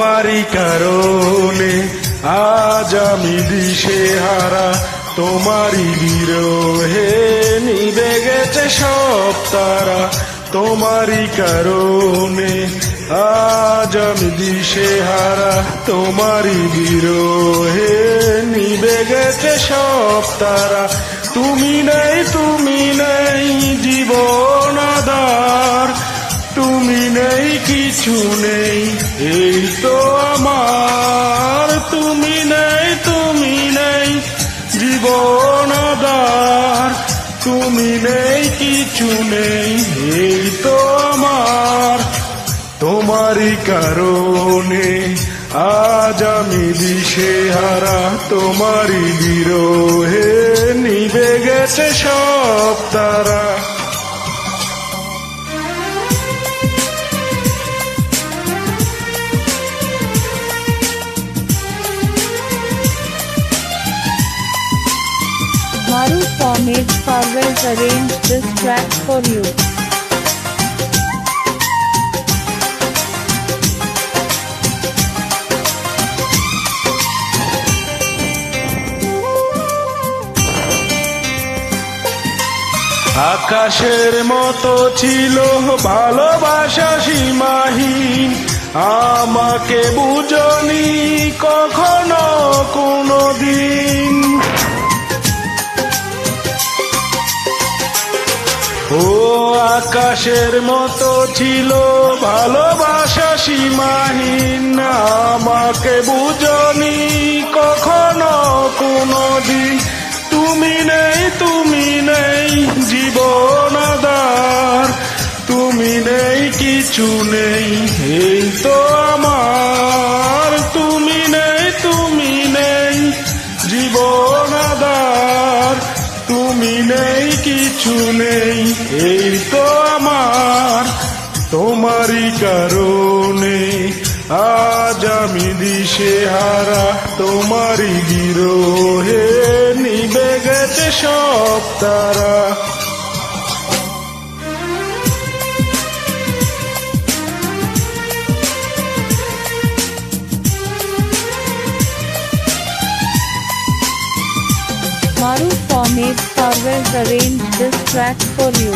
কারণে আজ আমি দিশে হারা, তোমারই বিরোহে নিবে গেছে সব তারা। তোমারই কারণে আজ আমি দিশে হারা, তোমারই বিরোহে নিবে গেছে সব তারা। তুমি নাই তুমি নাই, জীবন আধার। তুমি নেই, কিছু নেই। এই তো আমার, তুমি নেই তুমি নেই। জীবন আধার, তুমি নেই, কিছু নেই। এই তো আমার, তোমারই কারণে আজ আমি দিশে হারা, তোমারই বিরোহে নিবে গেছে সব Formate Farwell arranged this track for you. আকাশের মতো ছিল ভালোবাসা সীমাহীন আমাকে বুঝনি কখনো কোনো দিন আকাশের মতো ছিল ভালোবাসা সীমাহীন। আমাকে বুঝনি কখনো কোনো দিন তুমি নেই তুমি নেই জীবনাদার তুমি নেই, কিছু নেই। নেই, কিছু নেই, এই তো আমার। তোমারই কারণে আজ আমি দিশে হারা, তোমারই গিরোহে নিবে গেছে সব তারা। Maru Formate Farwell arranged this track for you.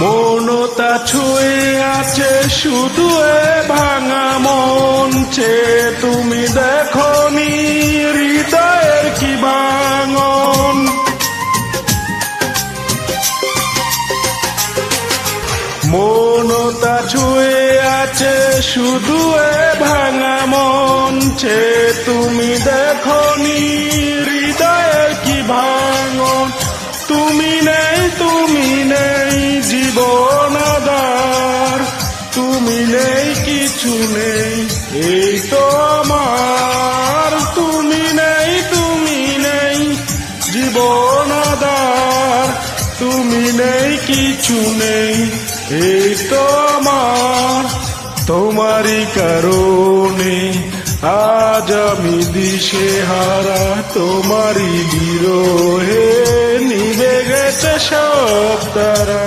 মনতা ছুঁয়ে আছে শুধু এ মনতা ছুঁয়ে আছে শুধু এ ভাঙা মঞ্চে তুমি দেখো নি হৃদয়ের কি ভাঙন? তুমি নেই তুমি নেই, জীবন আদার তুমি নেই, কিছু নেই। কিছু নেই। এই তো আমার, তোমারই কারণে আজ আমি দিশে হারা তোমারই বিরোহে নিবে গেছে সব তারা।